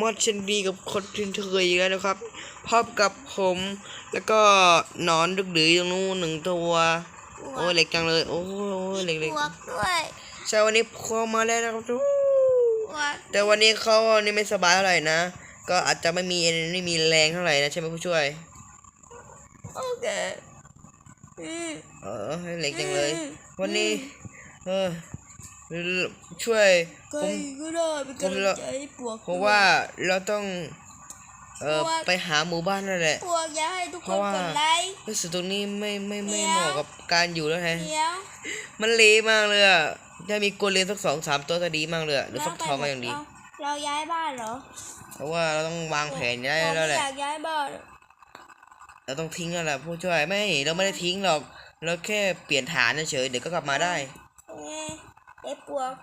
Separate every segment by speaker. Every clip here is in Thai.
Speaker 1: มอดเชนดีกับคนทินเคยอีกแล้วนะครับพบกับผมแล้วก็หนอนดึกดือตรงนู้นหนึ่งตัว โอ้ยเล็กจังเลย โอ้ยเล็ก
Speaker 2: บวกด้วย
Speaker 1: ๆใช่วันนี้เขามาแล้วนะครับทุก
Speaker 2: บวก
Speaker 1: แต่วันนี้เขานี่ไม่สบายเท่าไหร่นะ ก็อาจจะไม่มีไม่มีแรงเท่าไหร่นะใช่ไหมผู้ช่วย
Speaker 2: โอเคอืม
Speaker 1: เออเล็กจังเลย
Speaker 2: อืม
Speaker 1: วันนี้ เออ ช่วย
Speaker 2: ใคร
Speaker 1: ผม
Speaker 2: ก็ได้เป็นกำลังใจให้ปวก
Speaker 1: เพราะว่าเราต้องเออ
Speaker 2: เพราะว่า
Speaker 1: ไปหาหมู่บ้านนั่นแหละ
Speaker 2: ปวกอยากให้ทุก
Speaker 1: เพ
Speaker 2: คน
Speaker 1: ราะว่า
Speaker 2: กดไลค์
Speaker 1: รู้สึกตรงนี้ไม่ไม่ไม่
Speaker 2: เดี๋ยว
Speaker 1: เหมาะกับการอยู่แล้วแฮะ
Speaker 2: เดี๋ยว
Speaker 1: มันเละมากเลยอะถ้ามีโกเลนสักสองสามตัวจะดีมากเลยอะหรือฟักทองก็ยังดี
Speaker 2: เราเราย้ายบ้านเหรอ
Speaker 1: เพราะว่าเราต้องวางแผนได้
Speaker 2: ผม
Speaker 1: แล้วแห
Speaker 2: ไม่
Speaker 1: ละ
Speaker 2: อยากย้ายบ้าน
Speaker 1: เราต้องทิ้งแล้วแหละผู้ช่วยไม่เราไม่ได้ทิ้งหรอกเราแค่เปลี่ยนฐานเฉยๆเดี๋ยวก็กลับมาได้
Speaker 2: เอ้ย ไอ้ปวก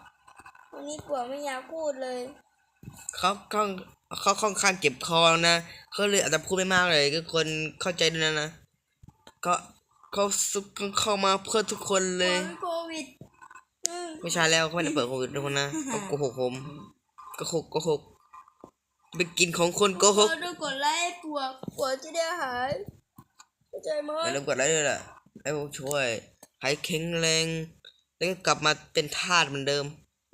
Speaker 2: วันนี้ปวกไม่อยากพูดเลย
Speaker 1: เขาเขาเขาค่อนข้างเจ็บคอนะเขาเลยอาจจะพูดไม่มากเลยก็คนเข้าใจด้วยนะนะก็เขาสุกเข้ามาเพื่อทุกคนเลย
Speaker 2: ปวกเป็นโควิดอืม
Speaker 1: ไม่ใช่แล้วเขาไม่ได้เปิดโควิดทุกคนนะเขาโกหกผมโก็หกโก็หกไปกินของคนโกหก
Speaker 2: เราต้องกดไลค์ให้ปวกปวกจะได้หายเข้าใจไหม
Speaker 1: อย่าลืมกดไลค์ด้วยล่ะให้ผมช่วยให้แข็งแรง แล้วก็กลับมาเป็นทาสเหมือนเดิม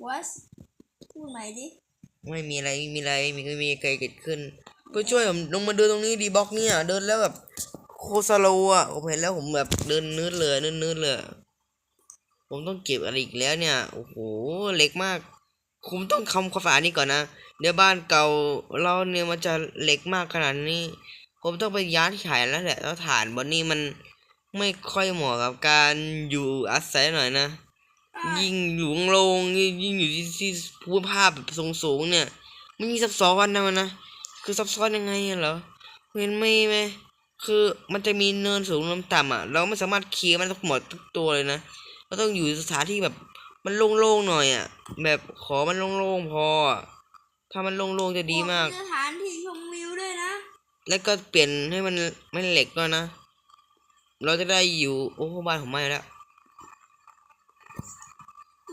Speaker 2: วัสพูดใหม่ดิ
Speaker 1: ไม่มีอะไรไม่มีอะไรไม่มีไม่มีอะไรเกิดขึ้นก็ช่วยผมลงมาเดินตรงนี้ดีบล็อกเนี่ย เดินแล้วแบบโคตรสโลว์อะผมเห็นแล้วผมแบบเดินนืดเลยนืดนืดเลย ผมต้องเก็บอะไรอีกแล้วเนี่ยโอ้โหเล็กมากผมต้องทำความสะอาดนี่ก่อนนะเดี๋ยวบ้านเก่าเราเนี่ยมันจะเล็กมากขนาดนี้ ผมต้องไปย้ายที่ขายแล้วแหละแล้วฐานบนนี้มันไม่ค่อยเหมาะกับการอยู่อาศัยหน่อยนะ ยิ่งหลวงโลงยิ่งอยู่ที่ที่ภูมิภาพแบบสูงๆเนี่ยมันมีซับซ้อนนะมันนะคือซับซ้อนยังไงอะเหรอเห็นไหมไหมคือมันจะมีเนินสูงเนินต่ำอะ เราไม่สามารถเคลียร์มันทั้งหมดทุกตัวเลยนะเราต้องอยู่สถานที่แบบมันโล่งๆหน่อยอะ แบบขอมันโล่งๆพออะถ้ามันโล่งๆจะดีมาก
Speaker 2: สถานที่ชมวิวด้วยนะ
Speaker 1: แล้วก็เปลี่ยนให้มันไม่เหล็กด้วยนะ เราจะได้อยู่โอ้บ้านผมไม่แล้ว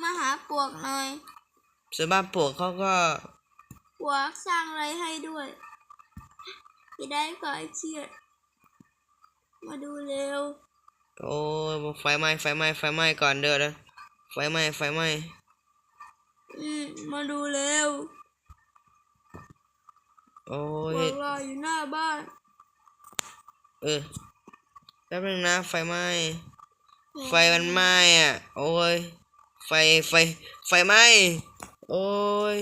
Speaker 2: มาหาปวกหน่อย
Speaker 1: ส่วนบ้านปลวกเขาก็
Speaker 2: ปวกสร้างอะไรให้ด้วยจะได้คลายเครียด มาดูเร็ว
Speaker 1: โอ้ยไฟไหม้ไฟไหม้ไฟไหม้ก่อนเด้อนะไฟไหม้ไฟไหม้
Speaker 2: อืมมาดูเร็ว
Speaker 1: โอ้
Speaker 2: ปวยกรออยู่หน้าบ้าน
Speaker 1: เออแป๊บนึงนะไฟไหม้ ไฟมันไหม้อะ โอ้ย ไฟไฟไฟไหม้โอ้ย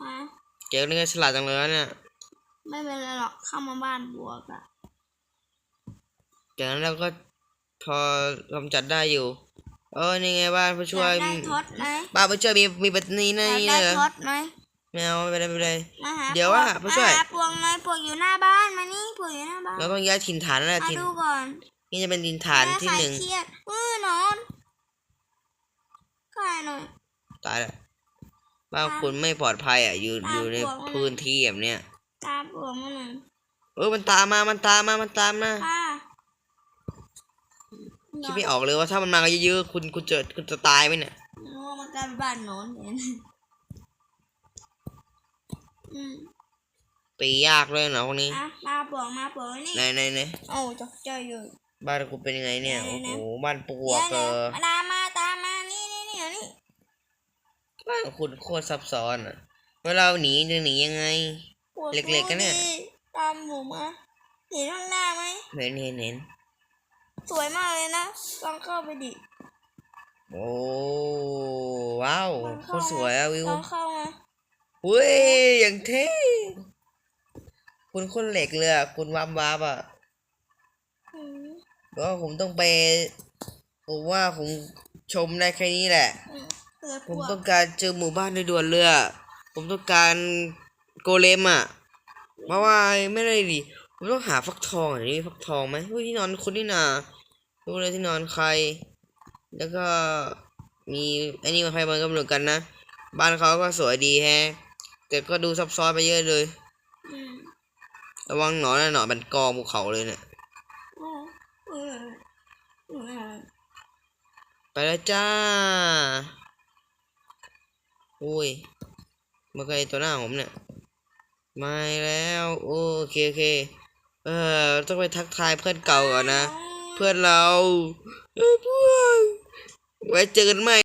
Speaker 2: มา
Speaker 1: เจ๊นี่ก็ฉลาดจังเลยนะเนี่ย
Speaker 2: ไม่เป็นไรหรอกเข้ามาบ้านบวกอะ
Speaker 1: จากนั้นเราก็พอกำจัดได้อยู่ เออนี่ไงบ้านผู้
Speaker 2: อ
Speaker 1: ช่วย
Speaker 2: ยากได้ท็อตไหม
Speaker 1: บ้านผู้ช่วยมีมีแบบนี้
Speaker 2: อ
Speaker 1: นะ
Speaker 2: ยาก
Speaker 1: นี่
Speaker 2: ได้
Speaker 1: เลย
Speaker 2: ท็อตไหม
Speaker 1: ไม่เอาไม่เป็นไรไม่เป็นไร
Speaker 2: มาหา
Speaker 1: เดี๋ยว
Speaker 2: ป
Speaker 1: อะ
Speaker 2: ก
Speaker 1: ผู้ช่วย
Speaker 2: มาหาปวกหน่อยปวกอยู่หน้าบ้านมานี่ปวกอยู่หน้าบ้าน
Speaker 1: เราต้องย้ายถิ่นฐานแล้วแหละ
Speaker 2: มา
Speaker 1: ถิ่น
Speaker 2: ดูก่อน
Speaker 1: นี่จะเป็นถิ่นฐานที่
Speaker 2: แม่
Speaker 1: หนึ่ง
Speaker 2: ใครเครียดเออนอนใครหน่อย
Speaker 1: ตายแล้วบ้านคุณไม่ปลอดภัยอะ อยู่
Speaker 2: ตาม
Speaker 1: อยู่ใน
Speaker 2: พวกมัน
Speaker 1: พื้นที่แบบเนี้ย
Speaker 2: ตามปวกมาหน่อย
Speaker 1: เออมันตามมา มันตามมา มันตามมา
Speaker 2: ค่ะ
Speaker 1: คิดไม่ออกเลยว่าถ้ามันมากันเยอะๆคุณคุณจะคุณจะตายไหมเนี่ย
Speaker 2: โอ้มันกลายเป็นบ้านหนอนเนี่ยอืม
Speaker 1: ตียากเลยเหรอพวกนี้
Speaker 2: อะมาปวกมาปวกนี่
Speaker 1: ไหนไหนไหน
Speaker 2: โอ้จกใจอยู่
Speaker 1: บ้านคุณเป็นยังไงเนี่ย
Speaker 2: ไหน
Speaker 1: โอ้
Speaker 2: ไหน
Speaker 1: โห บ้านปลวกเอ
Speaker 2: เดี๋ยว
Speaker 1: อ
Speaker 2: ๆมาตามมาตามมา นี่นี่นี่นี่
Speaker 1: บ้านคุณโคตรซับซ้อนอะเวลาหนีจะหนียังไง
Speaker 2: ปว
Speaker 1: เล็กๆกันเนี่ย
Speaker 2: ดูดิตามหมูมาเห็นข้างหน้าไหม
Speaker 1: เห็นเห็นเห็น
Speaker 2: สวยมากเลยนะลองเข้าไปดิ
Speaker 1: โอ้ว้าว
Speaker 2: ลอง
Speaker 1: โค
Speaker 2: เข้า
Speaker 1: ตรสวยอะวิว
Speaker 2: ลองเข้ามา
Speaker 1: เว้ยอย่างเท่คุณคนเหล็กเลยอะคุณวามวาบอะ
Speaker 2: อืม
Speaker 1: ก็ผมต้องไปผมว่าผมชมได้แค่นี้แหละ
Speaker 2: อืมเผื่อ
Speaker 1: ผ
Speaker 2: ป
Speaker 1: ม
Speaker 2: วก
Speaker 1: ต้องการเจอหมู่บ้านในด่วนเลยอะผมต้องการโกเลมอะเพราะว่าไม่ได้ดิผมต้องหาฟักทองอะนี่มีฟักทองไหมเฮ้ยที่นอนคนนี่นารู้เลยที่นอนใคร แล้วก็มีไอ้นี่มาใครมันก็เหมือนกันนะ บ้านเขาก็สวยดีแฮะ แต่ก็ดูซับซ้อนไปเยอะเลย
Speaker 2: อืม
Speaker 1: ระวังหนอนนะหนอนเป็นกองภูเขาเลยเนี่ย
Speaker 2: โอ้เออเออ
Speaker 1: ไปแล้วจ้า อุ้ยมาใครตัวหน้าผมเนี่ยมาแล้ว โอเคโอเคเออต้องไปทักทายเพื่อนเก่าก่อนนะ เพื่อนเราเพื่อนไว้เจอกันใหม่